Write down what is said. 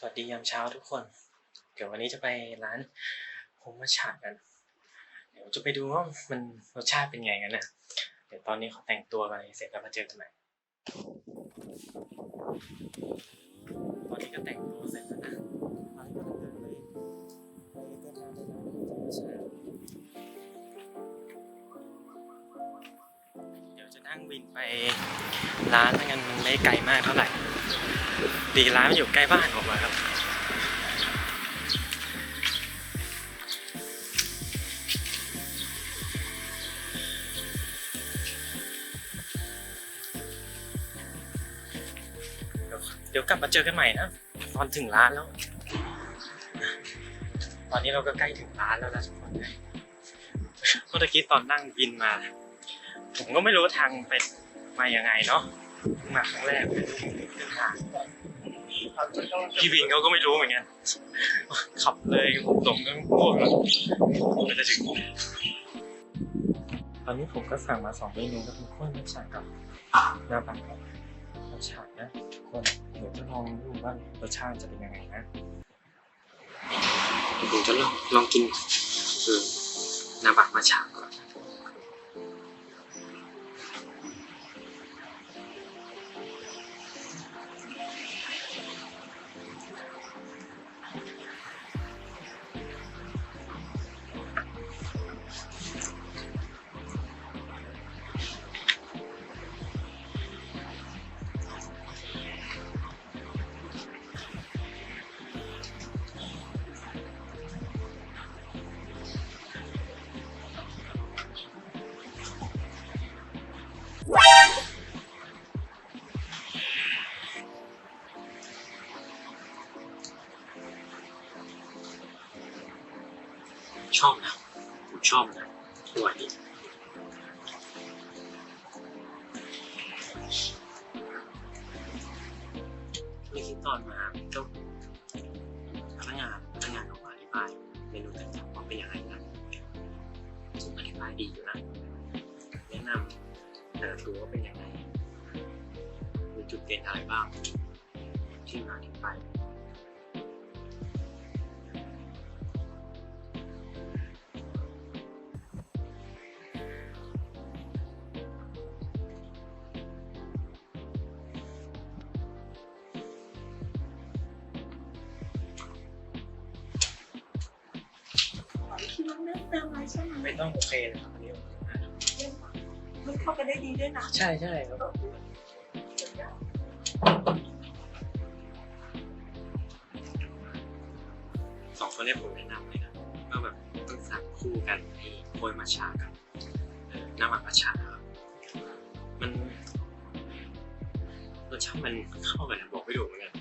สวัสดียามเช้าทุกคน เดี๋ยววันนี้จะไปร้านโฮมมัชฉะกัน เดี๋ยวจะไปดูว่ามันรสชาติเป็นไงกันนะเดี๋ยวตอนนี้เขอแต่งตัวมาเสร็จแล้วมาเจอกันใหม่ตอนนี้ก็แต่งตัวเสร็จแล้วนะตอนนี้ก็เดินไปไปเดินทางไปร้านโฮมมัชฉะเดี๋ยวจะนั่งวินไปร้านแล้วกันมันไม่ไกลมากเท่าไหร่ ดีร้านมันอยู่ใกล้บ้านผมครับ เดี๋ยวกลับมาเจอกันใหม่นะ ตอนถึงร้านแล้ว ตอนนี้เราก็ใกล้ถึงร้านแล้วนะทุกคนนะเมื่อกี้ตอนนั่งวินมา ผมก็ไม่รู้ทางเป็นมายังไงเนาะมาครั้งแรกเลยเส้นทาง พี่วินเขาก็ไม่รู้เหมือนกัน ขับเลยผมหลงก็ง่วงแล้วมันจะถึงตอนนี้ผมก็สั่งมาสองเมนูก็คือข้าวมัทฉะกับหน้าบังกับมัทฉะนะทุกคนเดี๋ยวจะลองดูว่ารสชาติจะเป็นยังไงนะผมจะลองลองกินคือนาบักมัทฉะ ชอบนะผมชอบนะอร่อยดีไม่คิดตอนมาก็พนักงานพนักงานออกมาอธิบายเมนูต่างๆว่าเป็นยังไงนะซึ่งอธิบายดีอยู่นะแนะนำแต่ละตัวว่าเป็นยังไงมีจุดเด่นอะไรบ้างที่มาที่ไป เติมอะไรใช่ไหมไม่ต้องโอเคนะครับอันนี้มันเข้ากันได้ดีด้วยนะใช่ใช่ครับสองตัวนี้ผมแนะนำเลยนะว่าแบบต้องสั่งคู่กันไอ้โคยมาชากับเอ่อน้ำหมักมาชาครับมันรสชาติมันเข้ากันนะบอกไม่ถูกเหมือนกัน